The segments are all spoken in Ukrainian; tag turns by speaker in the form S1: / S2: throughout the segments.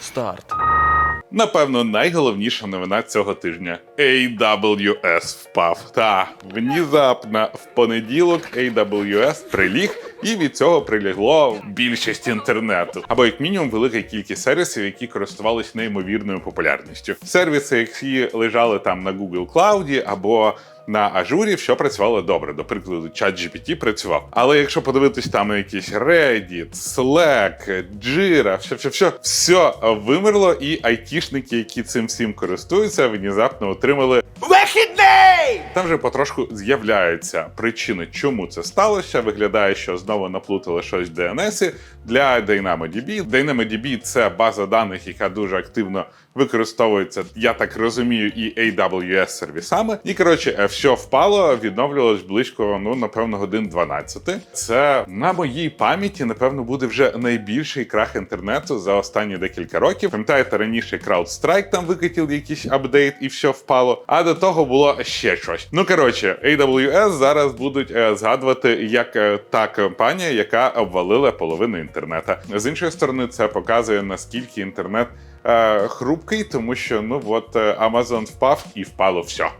S1: Старт.
S2: Напевно, найголовніша новина цього тижня AWS впав. Та внезапно в понеділок AWS приліг, і від цього прилігло більшість інтернету, або як мінімум велика кількість сервісів, які користувалися неймовірною популярністю. Сервіси, які лежали там на Google Cloud або на ажурі що працювало добре. До прикладу, ChatGPT працював. Але якщо подивитись там якісь Reddit, Slack, Jira, все, все, все, все вимерло, і айтішники, які цим всім користуються, внезапно отримали
S1: Вихідний!
S2: там вже потрошку з'являються причини, чому це сталося. Виглядає, що знову наплутали щось в DNS для DynamoDB. DynamoDB – це база даних, яка дуже активно використовується, я так розумію, і AWS сервісами. І коротше, е, все впало, відновлювалось близько, ну напевно, годин 12. Це на моїй пам'яті, напевно, буде вже найбільший крах інтернету за останні декілька років. Пам'ятаєте, раніше CrowdStrike там викатив якийсь апдейт і все впало. А до того було ще щось. Ну коротше, AWS зараз будуть е, згадувати як е, та компанія, яка обвалила половину інтернета. З іншої сторони, це показує наскільки інтернет. Е, Хрупкий, тому що ну от е, Amazon впав і впало все.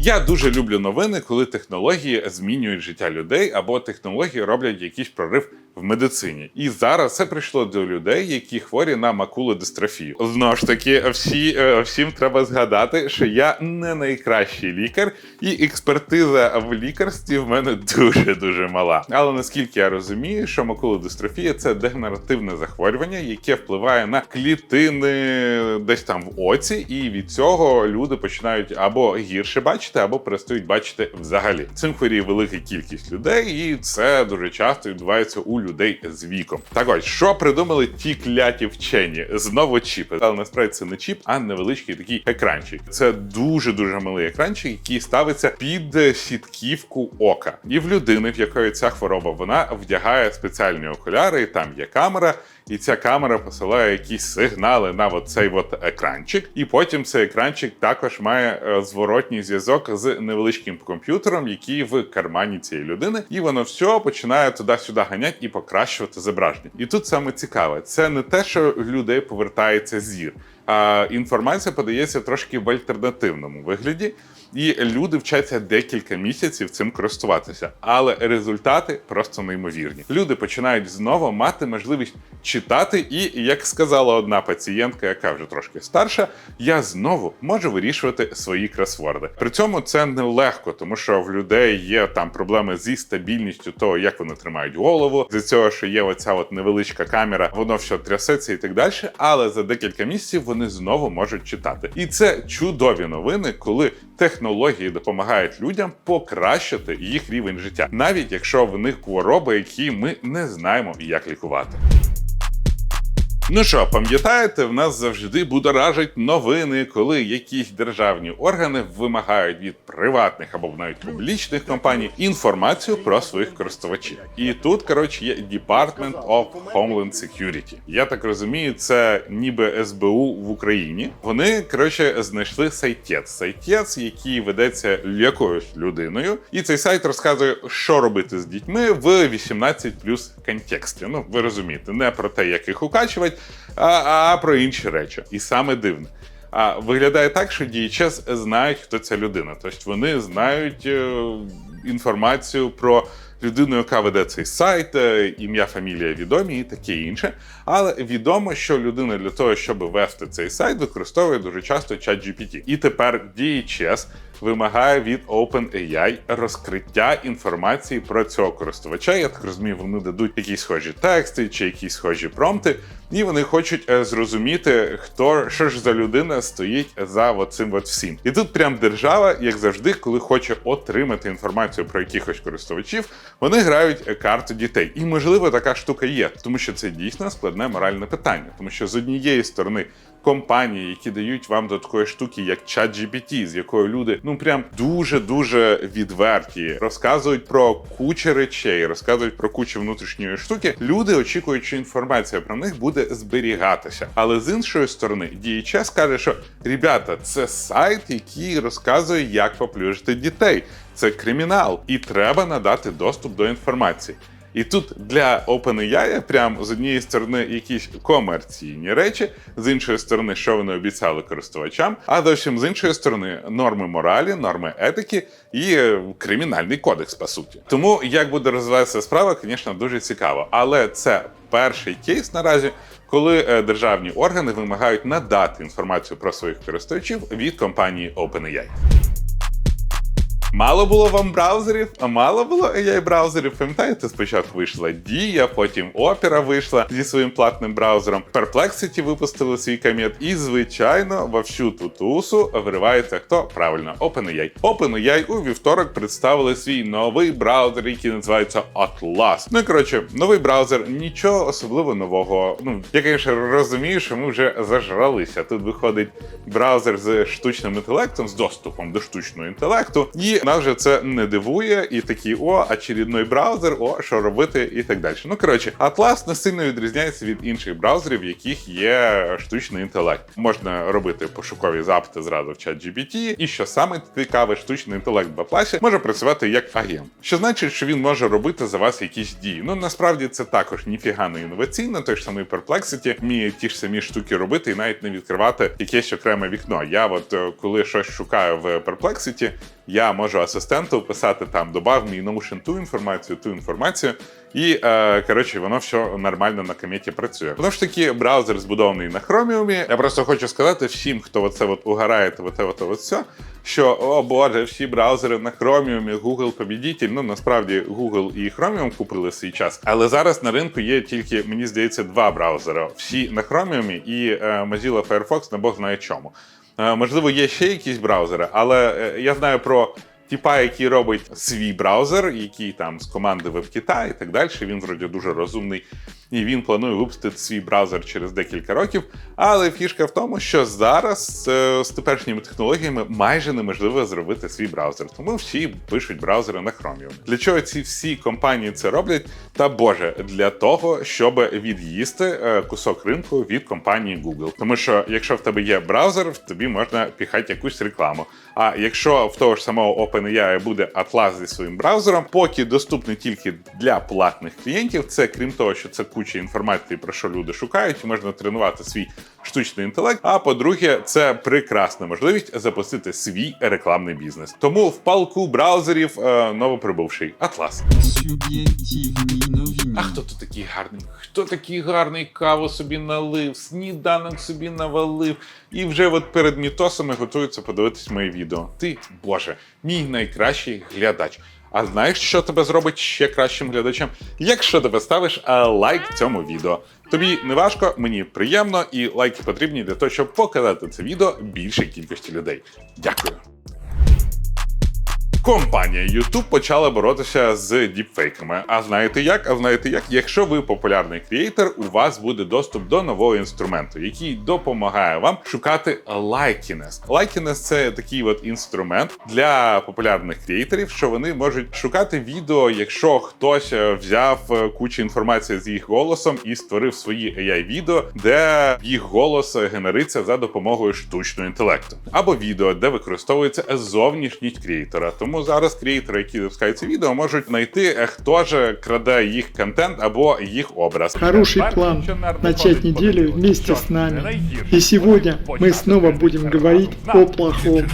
S2: Я дуже люблю новини, коли технології змінюють життя людей або технології роблять якийсь прорив в медицині. І зараз це прийшло до людей, які хворі на макулодистрофію. Знову ж таки, всі, е, всім треба згадати, що я не найкращий лікар, і експертиза в лікарстві в мене дуже дуже мала. Але наскільки я розумію, що макулодистрофія це дегенеративне захворювання, яке впливає на клітини десь там в оці, і від цього люди починають або гірше бачити, або перестають бачити взагалі. Цим хворіє велика кількість людей, і це дуже часто відбувається у людей з віком. Так ось, що придумали ті кляті вчені? Знову чіпи. Але насправді це не чіп, а невеличкий такий екранчик. Це дуже дуже малий екранчик, який ставиться під сітківку ока. І в людини, в якої ця хвороба, вона вдягає спеціальні окуляри, там є камера. І ця камера посилає якісь сигнали на от цей от екранчик. І потім цей екранчик також має е, зворотній зв'язок з невеличким комп'ютером, який в кармані цієї людини, і воно все починає туди-сюди ганяти і покращувати зображення. І тут саме цікаве, це не те, що в людей повертається зір. Інформація подається трошки в альтернативному вигляді, і люди вчаться декілька місяців цим користуватися. Але результати просто неймовірні. Люди починають знову мати можливість читати, і як сказала одна пацієнтка, яка вже трошки старша, я знову можу вирішувати свої кросворди. При цьому це нелегко, тому що в людей є там проблеми зі стабільністю того, як вони тримають голову, з цього, що є оця от невеличка камера, воно все трясеться і так далі. Але за декілька місяців вони знову можуть читати. І це чудові новини, коли технології допомагають людям покращити їх рівень життя, навіть якщо в них хвороби, які ми не знаємо, як лікувати. Ну що, пам'ятаєте, в нас завжди будоражать новини, коли якісь державні органи вимагають від приватних або навіть публічних компаній інформацію про своїх користувачів. І тут, коротше, є Department of Homeland Security. Я так розумію, це ніби СБУ в Україні. Вони коротше знайшли сайтець. Сайтець, який ведеться якоюсь людиною, і цей сайт розказує, що робити з дітьми в 18 плюс контексті. Ну, ви розумієте, не про те, як їх укачувати, а, а про інші речі. І саме дивне. А виглядає так, що DHS знають, хто ця людина. Тобто вони знають е, інформацію про людину, яка веде цей сайт, е, ім'я, фамілія відомі і таке інше. Але відомо, що людина для того, щоб вести цей сайт, використовує дуже часто ChatGPT. І тепер DHS вимагає від OpenAI розкриття інформації про цього користувача. Я так розумію, вони дадуть якісь схожі тексти чи якісь схожі промпти, і вони хочуть е, зрозуміти, хто що ж за людина стоїть за цим от всім. І тут прям держава, як завжди, коли хоче отримати інформацію про якихось користувачів, вони грають е, карту дітей. І можливо така штука є, тому що це дійсно складне моральне питання, тому що з однієї сторони. Компанії, які дають вам до такої штуки, як ChatGPT, з якою люди ну прям дуже дуже відверті, розказують про кучу речей, розказують про кучу внутрішньої штуки. Люди очікують, що інформація про них буде буде зберігатися. Але з іншої сторони, DHS каже, що ребята, це сайт, який розказує, як поплюжити дітей. Це кримінал, і треба надати доступ до інформації. І тут для OpenAI прям з однієї сторони якісь комерційні речі, з іншої сторони, що вони обіцяли користувачам, а зовсім з іншої сторони норми моралі, норми етики і е, кримінальний кодекс, по суті. Тому як буде розвиватися справа, звісно, дуже цікаво. Але це перший кейс наразі, коли е, державні органи вимагають надати інформацію про своїх користувачів від компанії OpenAI. Мало було вам браузерів, а мало було AI браузерів. Пам'ятаєте, спочатку вийшла Дія, потім Opera вийшла зі своїм платним браузером. Perplexity випустили свій камет, і звичайно, во всю ту тусу виривається хто правильно OpenAI. OpenAI у вівторок представили свій новий браузер, який називається Atlas. Ну і коротше, новий браузер, нічого особливо нового. Ну я звісно, розумію, що ми вже зажралися. Тут виходить браузер з штучним інтелектом, з доступом до штучного інтелекту, і нас вже це не дивує, і такі о, очередной браузер, о, що робити, і так далі. Ну коротше, Atlas не сильно відрізняється від інших браузерів, в яких є штучний інтелект. Можна робити пошукові запити зразу в чат GPT, і що саме цікаве, штучний інтелект в Atlas може працювати як агент, що значить, що він може робити за вас якісь дії. Ну насправді це також ніфіга не інноваційно, той ж самий Perplexity вміє ті ж самі штуки робити і навіть не відкривати якесь окреме вікно. Я от е, коли щось шукаю в Perplexity, я можу асистенту писати там добав мій notion ту інформацію, ту інформацію, і е, коротше, воно все нормально на кометі працює. Тому ж таки, браузер збудований на Chromium. Я просто хочу сказати всім, хто оце от угорає, оте от, от все, що о боже, всі браузери на Chromium, Google побідітель. Ну насправді Google і Chromium купили свій час. Але зараз на ринку є тільки, мені здається, два браузери. Всі на Chromium і е, Mozilla Firefox, на Бог знає чому. Е, Можливо, є ще якісь браузери, але е, я знаю про типа, який робить свій браузер, який там з команди WebKit і так далі. Він вроді дуже розумний. І він планує випустити свій браузер через декілька років. Але фішка в тому, що зараз е, з теперішніми технологіями майже неможливо зробити свій браузер. Тому всі пишуть браузери на Chromium. Для чого ці всі компанії це роблять? Та Боже, для того, щоб від'їсти е, кусок ринку від компанії Google. Тому що якщо в тебе є браузер, в тобі можна піхати якусь рекламу. А якщо в того ж самого OpenAI буде Atlas зі своїм браузером, поки доступний тільки для платних клієнтів, це крім того, що це куча інформації, про що люди шукають, можна тренувати свій штучний інтелект. А по-друге, це прекрасна можливість запустити свій рекламний бізнес. Тому в палку браузерів е, новоприбувший
S3: новини.
S2: А хто тут такий гарний? Хто такий гарний каву собі налив, сніданок собі навалив, і вже от перед мітосами готується подивитись моє відео. Ти, Боже, мій найкращий глядач. А знаєш, що тебе зробить ще кращим глядачем? Якщо ти поставиш лайк цьому відео. Тобі не важко, мені приємно, і лайки потрібні для того, щоб показати це відео більшій кількості людей. Дякую. Компанія YouTube почала боротися з діпфейками. А знаєте як? А знаєте як? Якщо ви популярний креатор, у вас буде доступ до нового інструменту, який допомагає вам шукати лайкінес. Лайкінес це такий от інструмент для популярних креаторів, що вони можуть шукати відео, якщо хтось е, взяв е, кучу інформації з їх голосом і створив свої ai відео, де їх голос генериться за допомогою штучного інтелекту, або відео, де використовується зовнішність креатора. Тому зараз креатори, які випускають ці відео, можуть знайти, е, хто ж краде їх контент або їх образ.
S1: Хороший план начать неделю вместе с нами. И сегодня мы снова будем говорить о плохом.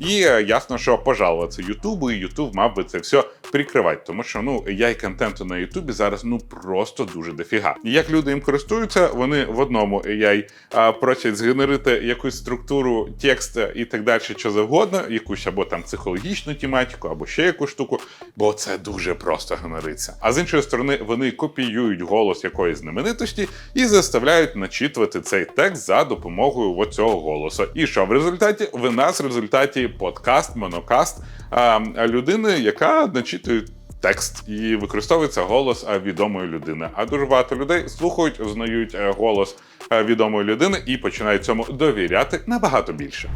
S2: І ясно, що пожалуватися Ютубу, і Ютуб мав би це все прикривати, тому що ну яй контенту на Ютубі зараз ну просто дуже дофіга. Як люди їм користуються, вони в одному AI просять згенерити якусь структуру, текст і так далі, що завгодно, якусь або там психологічну тематику, або ще якусь штуку, бо це дуже просто генериться. А з іншої сторони, вони копіюють голос якоїсь знаменитості і заставляють начитувати цей текст за допомогою оцього голосу. І що в результаті? В нас в результаті подкаст, монокаст а, людини, яка начитує. Текст і використовується голос відомої людини. А дуже багато людей слухають, знають е, голос е, відомої людини і починають цьому довіряти набагато більше.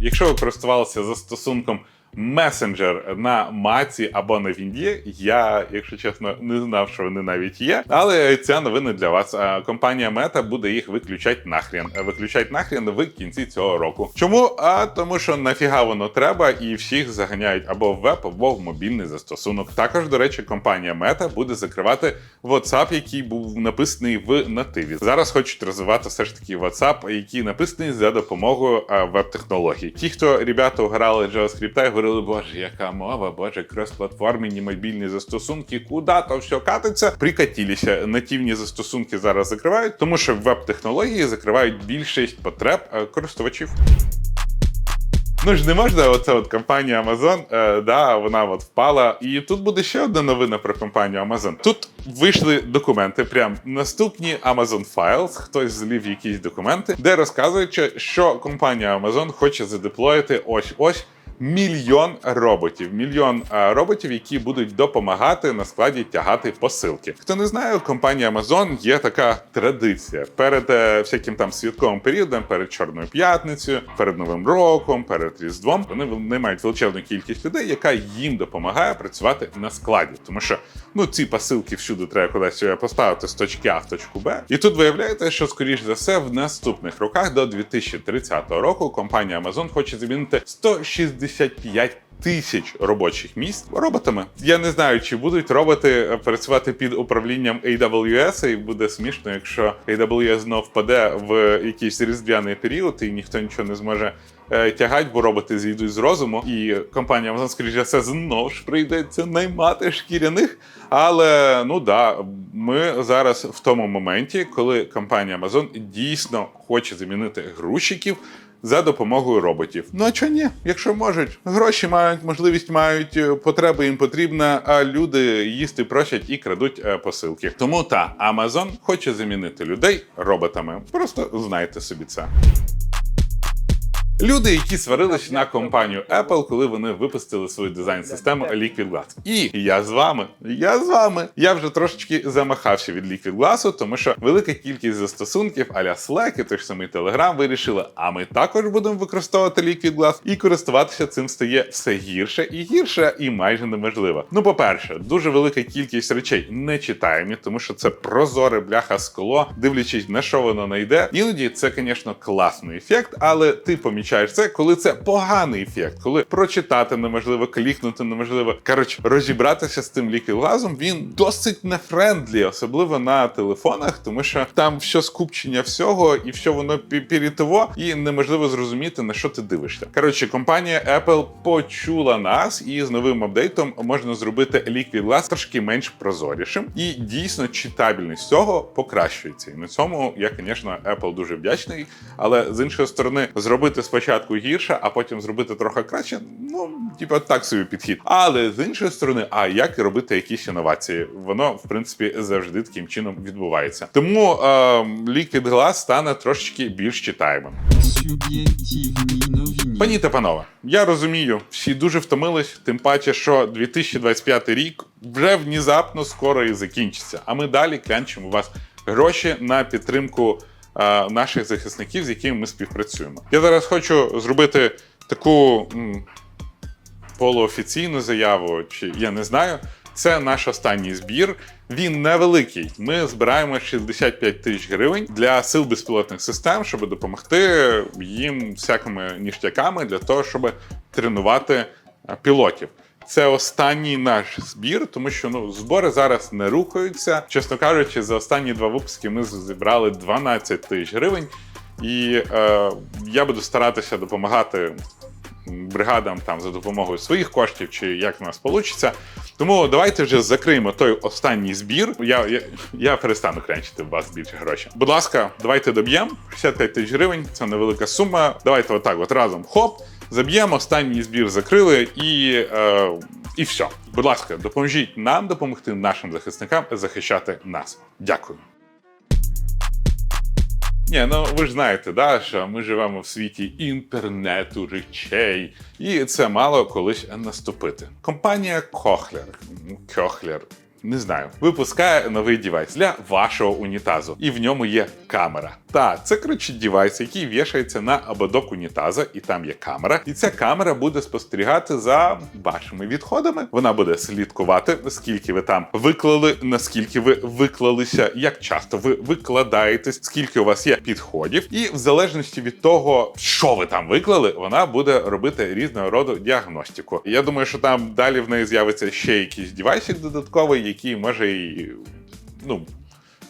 S2: Якщо ви користувалися застосунком месенджер на Маці або на Вінді. Я, якщо чесно, не знав, що вони навіть є. Але ця новина для вас. Компанія Мета буде їх виключати нахрен. Виключать нахрен в кінці цього року. Чому? А тому, що нафіга воно треба, і всіх заганяють або в веб, або в мобільний застосунок. Також, до речі, компанія Мета буде закривати WhatsApp, який був написаний в нативі. Зараз хочуть розвивати все ж таки WhatsApp, який написаний за допомогою веб-технологій. Ті, хто ребята грали JavaScript і говорили, боже, яка мова, боже, крос-платформені мобільні застосунки, куди то все катиться, прикатілися. Нативні застосунки зараз закривають, тому що веб-технології закривають більшість потреб е, користувачів. Ну ж не можна, оце от компанія Amazon, е, да, вона от впала. І тут буде ще одна новина про компанію Amazon. Тут вийшли документи, прям наступні Amazon Files, хтось злів якісь документи, де розказуючи, що компанія Amazon хоче задеплоїти ось ось. Мільйон роботів, мільйон е, роботів, які будуть допомагати на складі тягати посилки. Хто не знає, у компанії Amazon є така традиція перед е, всяким там святковим періодом, перед Чорною п'ятницею, перед Новим роком, перед Різдвом. Вони, вони мають величезну кількість людей, яка їм допомагає працювати на складі, тому що ну ці посилки всюди треба кудись е, поставити з точки А в точку Б. І тут виявляєте, що скоріш за все в наступних роках до 2030 року компанія Amazon хоче замінити 165 Тисяч робочих місць роботами. Я не знаю, чи будуть роботи е, працювати під управлінням AWS, і буде смішно, якщо AWS знов впаде в якийсь різдвяний період, і ніхто нічого не зможе е, тягати, бо роботи зійдуть з розуму. І компанія Amazon, скоріш за все, знов ж прийдеться наймати шкіряних. Але ну да, ми зараз в тому моменті, коли компанія Amazon дійсно хоче замінити грузчиків за допомогою роботів. Ну а чого ні? Якщо можуть, гроші мають, можливість мають, е, потреба їм потрібна, а люди їсти просять і крадуть е, посилки. Тому та Amazon хоче замінити людей роботами. Просто знайте собі це. Люди, які сварились на компанію Apple, коли вони випустили свою дизайн-систему Liquid Glass. І я з вами, я з вами. Я вже трошечки замахався від Liquid Glass, тому що велика кількість застосунків аля Slack і той ж самий Telegram вирішили, а ми також будемо використовувати Liquid Glass, і користуватися цим стає все гірше і гірше, і майже неможливо. Ну, по-перше, дуже велика кількість речей не читаємі, тому що це прозоре бляха скло, дивлячись на що воно найде. Іноді це, звісно, класний ефект, але ти помічаєш це, коли це поганий ефект, коли прочитати неможливо, клікнути неможливо. Коротше, розібратися з тим ліквіглазом він досить нефрендлі, особливо на телефонах, тому що там все скупчення всього, і все воно пі- і неможливо зрозуміти на що ти дивишся. Коротше, компанія Apple почула нас, і з новим апдейтом можна зробити Glass трошки менш прозорішим, і дійсно читабельність цього покращується. І на цьому я, звісно, Apple дуже вдячний. Але з іншої сторони, зробити спочатку гірше, а потім зробити трохи краще. Ну, типа так собі підхід. Але з іншої сторони, а як робити якісь інновації? Воно в принципі завжди таким чином відбувається. Тому е, Liquid Glass стане трошечки більш читаємим. Пані та панове, я розумію, всі дуже втомились, тим паче, що 2025 рік вже внезапно скоро і закінчиться. А ми далі клянчимо вас гроші на підтримку наших захисників, з якими ми співпрацюємо. Я зараз хочу зробити таку м, полуофіційну заяву, чи я не знаю. Це наш останній збір. Він невеликий. Ми збираємо 65 тисяч гривень для сил безпілотних систем, щоб допомогти їм всякими ніштяками для того, щоб тренувати е, пілотів. Це останній наш збір, тому що ну збори зараз не рухаються. Чесно кажучи, за останні два випуски ми зібрали 12 тисяч гривень, і е, я буду старатися допомагати бригадам там за допомогою своїх коштів, чи як в нас вийде. Тому давайте вже закриємо той останній збір. Я, я, я перестану крянчити в вас більше грошей. Будь ласка, давайте доб'ємо 65 тисяч гривень. Це невелика сума. Давайте отак, от разом хоп. Заб'ємо, останній збір закрили і, е, і все. Будь ласка, допоможіть нам допомогти нашим захисникам захищати нас. Дякую. Ні, ну ви ж знаєте, да, що ми живемо в світі інтернету речей, і це мало колись наступити. Компанія Кохлер, Кохлер, не знаю, випускає новий девайс для вашого унітазу, і в ньому є камера. Так, це коротше девайс, який вішається на ободок унітаза, і там є камера. І ця камера буде спостерігати за вашими відходами. Вона буде слідкувати, скільки ви там виклали, наскільки ви виклалися, як часто ви викладаєтесь, скільки у вас є підходів, і в залежності від того, що ви там виклали, вона буде робити різного роду діагностику. Я думаю, що там далі в неї з'явиться ще якийсь девайсик додатковий, який може і ну.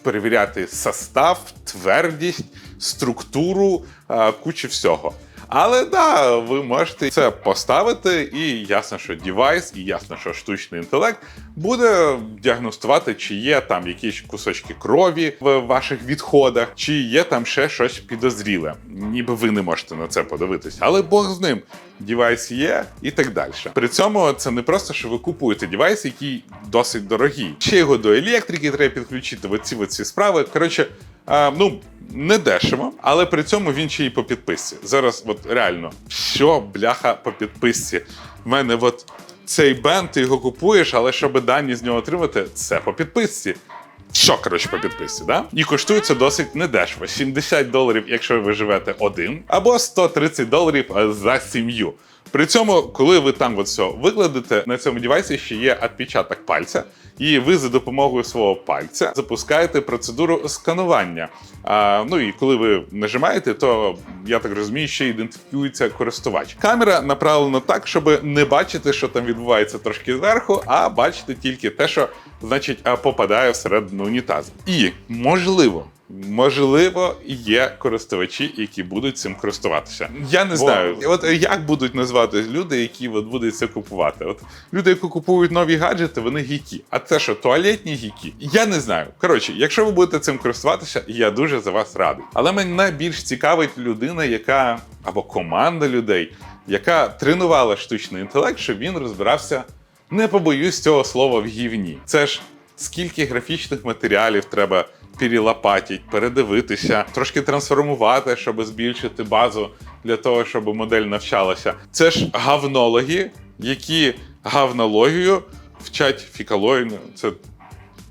S2: Перевіряти состав, твердість, структуру, а, кучу всього. Але да, ви можете це поставити, і ясно, що девайс, і ясно, що штучний інтелект буде діагностувати, чи є там якісь кусочки крові в ваших відходах, чи є там ще щось підозріле. Ніби ви не можете на це подивитися, але Бог з ним. Девайс є і так далі. При цьому це не просто, що ви купуєте девайс, який досить дорогий. Ще його до електрики треба підключити. Оці оці справи. Коротше, а, ну не дешево, але при цьому він ще й по підписці. Зараз, от реально, що бляха по підписці. В мене от цей бенд, ти його купуєш, але щоб дані з нього отримати, це по підписці. Що, коротше, по підписці, да? І коштує це досить недешево. 70 доларів, якщо ви живете один, або 130 доларів е, за сім'ю. При цьому, коли ви там от все викладете, на цьому девайсі ще є відпечаток пальця, і ви за допомогою свого пальця запускаєте процедуру сканування. А, ну і коли ви нажимаєте, то я так розумію, ще ідентифікується користувач. Камера направлена так, щоб не бачити, що там відбувається трошки зверху, а бачити тільки те, що значить попадає всередину унітазу. І можливо. Можливо, є користувачі, які будуть цим користуватися. Я не знаю, от як будуть назвати люди, які от будуть це купувати. От люди, які купують нові гаджети, вони гіки. А це що, туалетні гіки? Я не знаю. Коротше, якщо ви будете цим користуватися, я дуже за вас радий. Але мене найбільш цікавить людина, яка або команда людей, яка тренувала штучний інтелект, щоб він розбирався. Не побоюсь цього слова в гівні. Це ж скільки графічних матеріалів треба перелопатіть, передивитися, трошки трансформувати, щоб збільшити базу для того, щоб модель навчалася. Це ж гавнологи, які гавнологію вчать фікалою. Це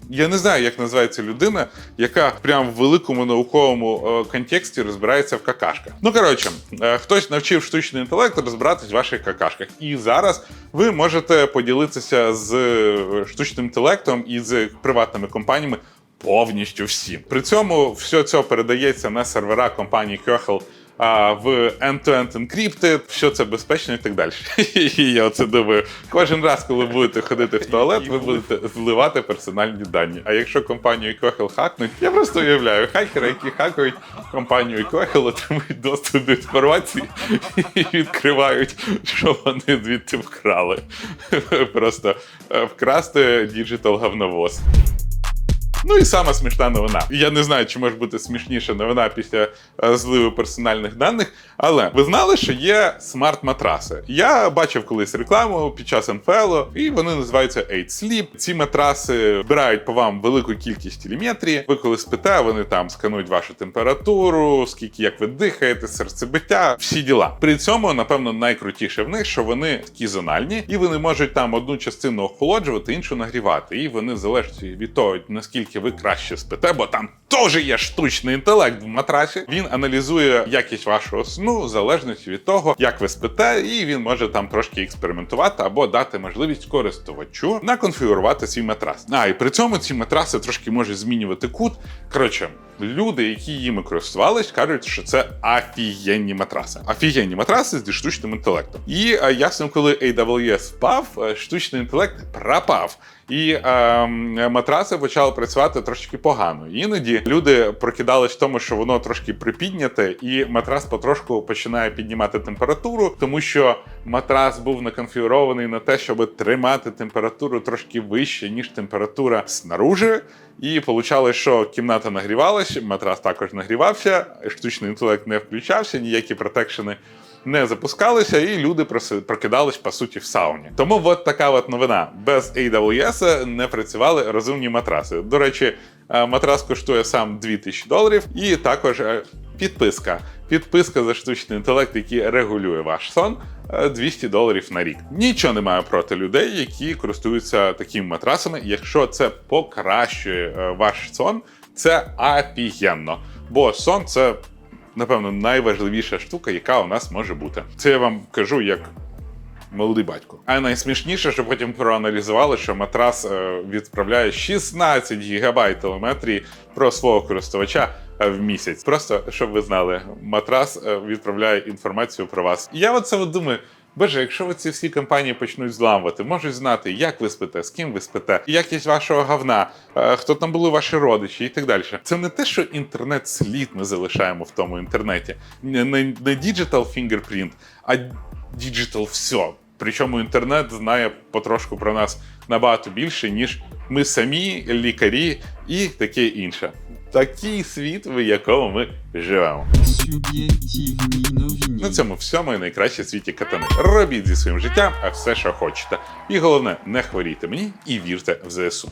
S2: я не знаю, як називається людина, яка прям в великому науковому е, контексті розбирається в какашках. Ну коротше, е, хтось навчив штучний інтелект розбиратись в ваших какашках. І зараз ви можете поділитися з е, штучним інтелектом і з приватними компаніями повністю всім. При цьому все це передається на сервера компанії Köchel а, в end-to-end encrypted, що це безпечно і так далі. Я оце думаю, кожен раз, коли будете ходити в туалет, ви будете зливати персональні дані. А якщо компанію Köchel хакнуть, я просто уявляю, хакери, які хакають компанію Köchel, отримують доступ до інформації і відкривають, що вони звідти вкрали. Просто е, вкрасти діджитал говновоз. Ну і сама смішна новина. Я не знаю, чи може бути смішніша новина після е, зливу персональних даних. Але ви знали, що є смарт-матраси. Я бачив колись рекламу під час НФЛ, і вони називаються 8 Sleep. Ці матраси збирають по вам велику кількість телеметрії. Ви коли спите, вони там сканують вашу температуру, скільки як ви дихаєте, серцебиття, всі діла. При цьому, напевно, найкрутіше в них, що вони такі зональні, і вони можуть там одну частину охолоджувати, іншу нагрівати. І вони залежать від того, наскільки ви краще спите, бо там теж є штучний інтелект в матрасі. Він аналізує якість вашого сну в залежності від того, як ви спите, і він може там трошки експериментувати або дати можливість користувачу наконфігурувати свій матрас. А і при цьому ці матраси трошки можуть змінювати кут. Коротше. Люди, які їми користувались, кажуть, що це офігенні матраси. Офігенні матраси зі штучним інтелектом. І е, ясно, коли AWS впав, е, штучний інтелект пропав. І е, матраси почали працювати трошки погано. Іноді люди прокидались в тому, що воно трошки припідняте, і матрас потрошку починає піднімати температуру, тому що матрас був наконфігурований на те, щоб тримати температуру трошки вище, ніж температура снаружи. І виходило, що кімната нагрівалася, матрас також нагрівався, штучний інтелект не включався, ніякі протекшени не запускалися, і люди прокидались по суті в сауні. Тому от така от новина. Без AWS не працювали розумні матраси. До речі, Е, Матрас коштує сам 2000 доларів, і також е, підписка. Підписка за штучний інтелект, який регулює ваш сон. е, 200 доларів на рік. Нічого немає проти людей, які користуються такими матрасами. Якщо це покращує е, ваш сон, це офігенно. Бо сон це, напевно, найважливіша штука, яка у нас може бути. Це я вам кажу як молодий батько. А найсмішніше, що потім проаналізували, що матрас е, відправляє 16 гігабайт телеметрії про свого користувача е, в місяць. Просто щоб ви знали, матрас е, відправляє інформацію про вас. І я оце от думаю. Боже, якщо ви ці всі компанії почнуть зламувати, можуть знати, як ви спите, з ким ви спите, якість вашого говна, е, хто там були ваші родичі і так далі. Це не те, що інтернет слід ми залишаємо в тому інтернеті. Не, не, digital fingerprint, а digital все. Причому інтернет знає потрошку про нас набагато більше, ніж ми самі, лікарі і таке інше. Такий світ, в якому ми живемо.
S3: Новини.
S2: На цьому всьому і найкраще в світі катани. Робіть зі своїм життям, а все, що хочете. І головне, не хворійте мені і вірте в ЗСУ.